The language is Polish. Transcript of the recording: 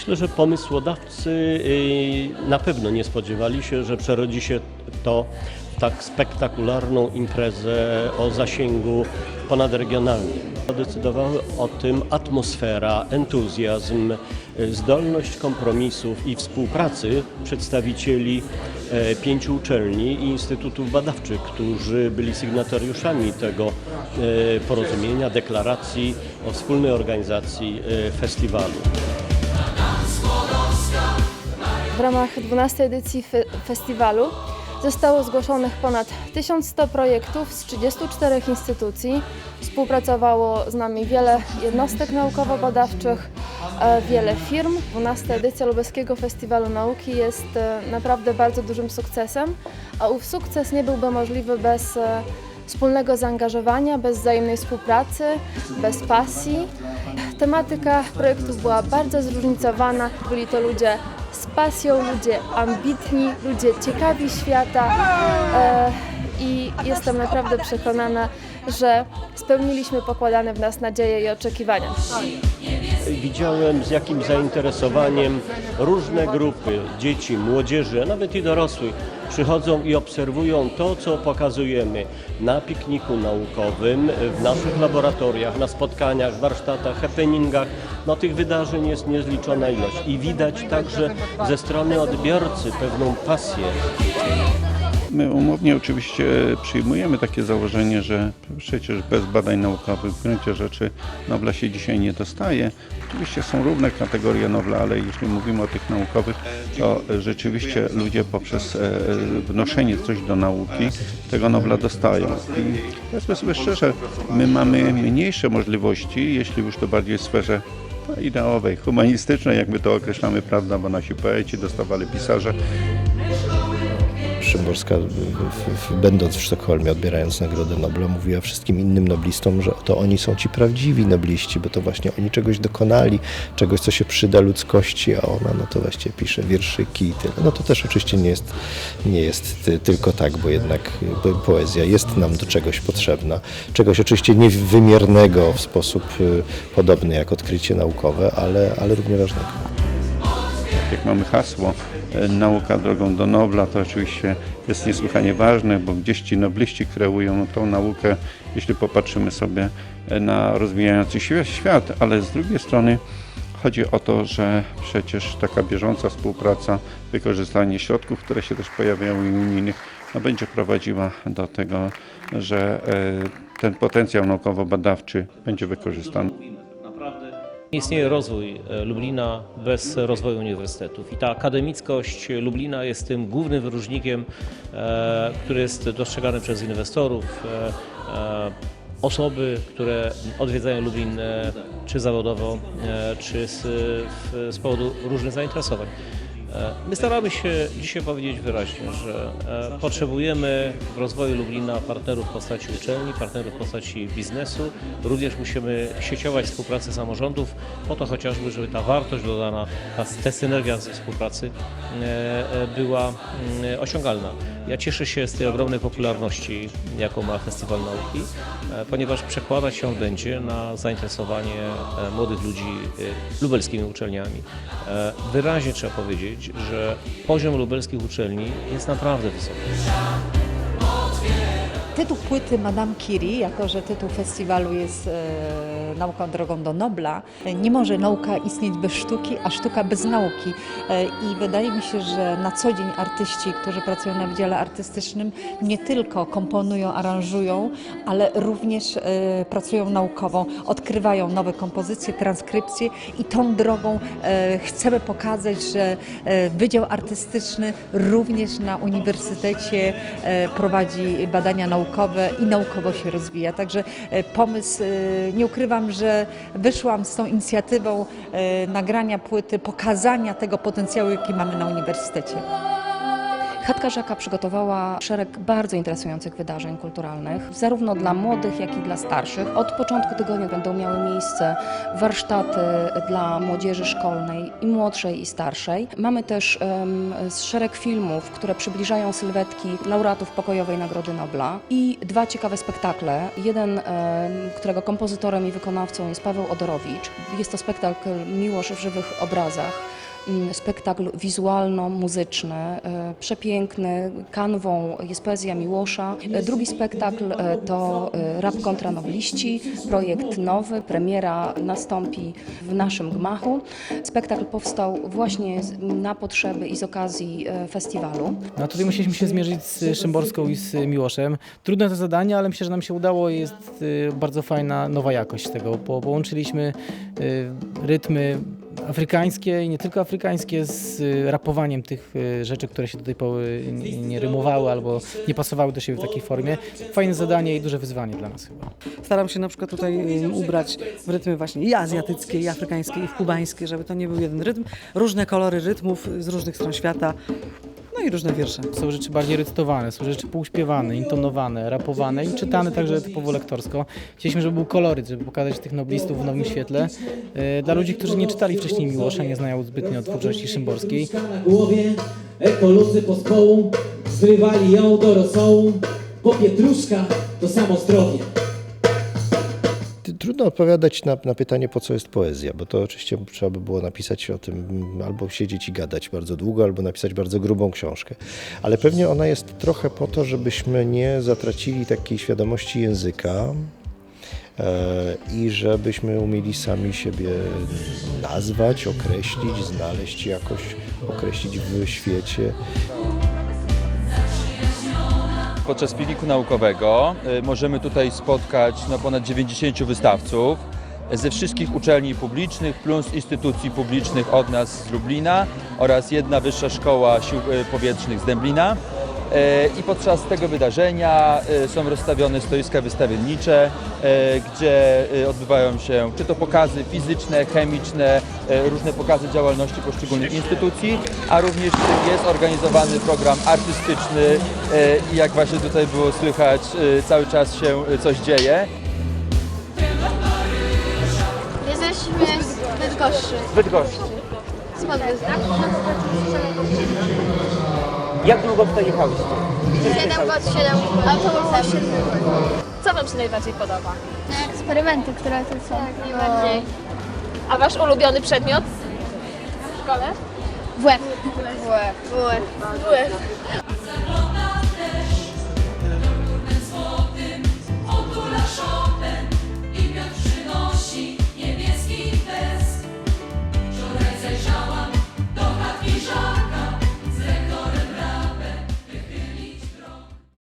Myślę, że pomysłodawcy y, na pewno nie spodziewali się, że przerodzi się to w tak spektakularną imprezę o zasięgu ponadregionalnym. Decydowały o tym atmosfera, entuzjazm, y, zdolność kompromisów i współpracy przedstawicieli e, pięciu uczelni i instytutów badawczych, którzy byli sygnatariuszami tego e, porozumienia, deklaracji o wspólnej organizacji e, festiwalu. W ramach 12 edycji fe- festiwalu zostało zgłoszonych ponad 1100 projektów z 34 instytucji. Współpracowało z nami wiele jednostek naukowo-badawczych, e, wiele firm. 12 edycja Lubelskiego Festiwalu Nauki jest e, naprawdę bardzo dużym sukcesem, a ów sukces nie byłby możliwy bez e, wspólnego zaangażowania, bez wzajemnej współpracy, bez pasji. Tematyka projektów była bardzo zróżnicowana. Byli to ludzie z pasją, ludzie ambitni, ludzie ciekawi świata e, i jestem naprawdę przekonana, że spełniliśmy pokładane w nas nadzieje i oczekiwania. Widziałem z jakim zainteresowaniem różne grupy dzieci, młodzieży, a nawet i dorosłych przychodzą i obserwują to, co pokazujemy na pikniku naukowym, w naszych laboratoriach, na spotkaniach, warsztatach, happeningach. No tych wydarzeń jest niezliczona ilość i widać także ze strony odbiorcy pewną pasję. My umownie oczywiście przyjmujemy takie założenie, że przecież bez badań naukowych w gruncie rzeczy Nobla się dzisiaj nie dostaje. Oczywiście są równe kategorie Nobla, ale jeśli mówimy o tych naukowych, to rzeczywiście ludzie poprzez e, wnoszenie coś do nauki tego Nobla dostają. I powiedzmy sobie szczerze, my mamy mniejsze możliwości, jeśli już to bardziej w sferze no, ideowej, humanistycznej, jak my to określamy, prawda, bo nasi poeci dostawali pisarze. Szymborska, będąc w Sztokholmie, odbierając Nagrodę Nobla, mówiła wszystkim innym noblistom, że to oni są ci prawdziwi nobliści, bo to właśnie oni czegoś dokonali, czegoś, co się przyda ludzkości, a ona no to właściwie pisze wierszyki i tyle. No to też oczywiście nie jest, nie jest ty, tylko tak, bo jednak poezja jest nam do czegoś potrzebna. Czegoś oczywiście niewymiernego w sposób y, podobny jak odkrycie naukowe, ale, ale równie ważnego. Jak mamy hasło e, nauka drogą do Nobla, to oczywiście jest niesłychanie ważne, bo gdzieś ci nobliści kreują tą naukę, jeśli popatrzymy sobie e, na rozwijający się świat, ale z drugiej strony chodzi o to, że przecież taka bieżąca współpraca, wykorzystanie środków, które się też pojawiają i unijnych, no będzie prowadziła do tego, że e, ten potencjał naukowo-badawczy będzie wykorzystany. Nie istnieje rozwój e, Lublina bez rozwoju uniwersytetów i ta akademickość Lublina jest tym głównym wyróżnikiem, e, który jest dostrzegany przez inwestorów, e, osoby, które odwiedzają Lublin czy zawodowo, czy z powodu różnych zainteresowań. E, My staramy się dzisiaj powiedzieć wyraźnie, że e, potrzebujemy w rozwoju Lublina partnerów w postaci uczelni, partnerów w postaci biznesu. Również musimy sieciować współpracę samorządów po to chociażby, żeby ta wartość dodana, ta, ta synergia ze współpracy e, była mm, osiągalna. Ja cieszę się z tej ogromnej popularności, jaką ma Festiwal Nauki, ponieważ przekładać się on będzie na zainteresowanie młodych ludzi lubelskimi uczelniami. Wyraźnie trzeba powiedzieć, że poziom lubelskich uczelni jest naprawdę wysoki. Tytuł płyty Madame Curie, jako że tytuł festiwalu jest e, Nauką drogą do Nobla, nie może nauka istnieć bez sztuki, a sztuka bez nauki. E, I wydaje mi się, że na co dzień artyści, którzy pracują na wydziale artystycznym, nie tylko komponują, aranżują, ale również e, pracują naukowo, odkrywają nowe kompozycje, transkrypcje i tą drogą e, chcemy pokazać, że e, Wydział Artystyczny również na uniwersytecie e, prowadzi badania naukowe i naukowo się rozwija. Także e, pomysł, e, nie ukrywam, że wyszłam z tą inicjatywą e, nagrania płyty, pokazania tego potencjału, jaki mamy na uniwersytecie. Chatka Rzeka przygotowała szereg bardzo interesujących wydarzeń kulturalnych, zarówno dla młodych, jak i dla starszych. Od początku tygodnia będą miały miejsce warsztaty dla młodzieży szkolnej i młodszej i starszej. Mamy też em, szereg filmów, które przybliżają sylwetki laureatów pokojowej Nagrody Nobla i dwa ciekawe spektakle. Jeden, em, którego kompozytorem i wykonawcą jest Paweł Odorowicz. Jest to spektakl Miłość w żywych obrazach. Mm, Spektakl wizualno-muzyczny, e, przepiękny, kanwą jest poezja Miłosza. E, Drugi spektakl to Rap kontra Nobliści, projekt nowy, premiera nastąpi w naszym gmachu. Spektakl powstał właśnie na potrzeby i z okazji festiwalu. No tutaj musieliśmy się zmierzyć z Szymborską i z Miłoszem. Trudne to zadanie, ale myślę, że nam się udało. Jest y, bardzo fajna nowa jakość tego. Po, połączyliśmy y, rytmy afrykańskie i nie tylko afrykańskie z y, rapowaniem tych y, rzeczy, które się do tej pory nie, rymowały albo nie pasowały do siebie w takiej formie. Fajne zadanie i duże wyzwanie dla nas chyba. Staram się na przykład tutaj em, ubrać w rytmy właśnie i azjatyckie, i afrykańskie, i kubańskie, żeby to nie był jeden rytm. Różne kolory rytmów z różnych stron świata. No i różne wiersze. Są rzeczy bardziej recytowane, są rzeczy półśpiewane, intonowane, rapowane i czytane także typowo lektorsko. Chcieliśmy, żeby był koloryt, żeby pokazać tych noblistów w nowym świetle. E, Dla ludzi, którzy nie czytali wcześniej Miłosza, nie znają zbytnio twórczości szymborskiej. na głowie, ekoludzy pospołu zrywali ją do rosołu, bo pietruszka to samo zdrowie. Trudno odpowiadać na, na pytanie, po co jest poezja, bo to oczywiście trzeba by było napisać o tym, albo siedzieć i gadać bardzo długo, albo napisać bardzo grubą książkę. Ale pewnie ona jest trochę po to, żebyśmy nie zatracili takiej świadomości języka e, i żebyśmy umieli sami siebie nazwać, określić, znaleźć jakoś, określić w świecie. Podczas pilniku naukowego y, możemy tutaj spotkać no, ponad 90 wystawców ze wszystkich uczelni publicznych plus instytucji publicznych od nas z Lublina oraz jedna wyższa szkoła sił y, powietrznych z Dęblina. Y, I podczas tego wydarzenia y, są rozstawione stoiska wystawiennicze, y, gdzie odbywają się czy to pokazy fizyczne, chemiczne, różne pokazy działalności poszczególnych instytucji, a również jest organizowany program artystyczny i jak właśnie tutaj było słychać, cały czas się coś dzieje. Jesteśmy z Bydgoszczy. Bydgoszcz. Skąd jest? Jak długo tutaj jechałyście? 7 godzin 7 autobusem. Co Wam się najbardziej podoba? Eksperymenty, które tu są. Tak, najbardziej. A Wasz ulubiony przedmiot w szkole? W łeb. W łeb. W łeb. WF.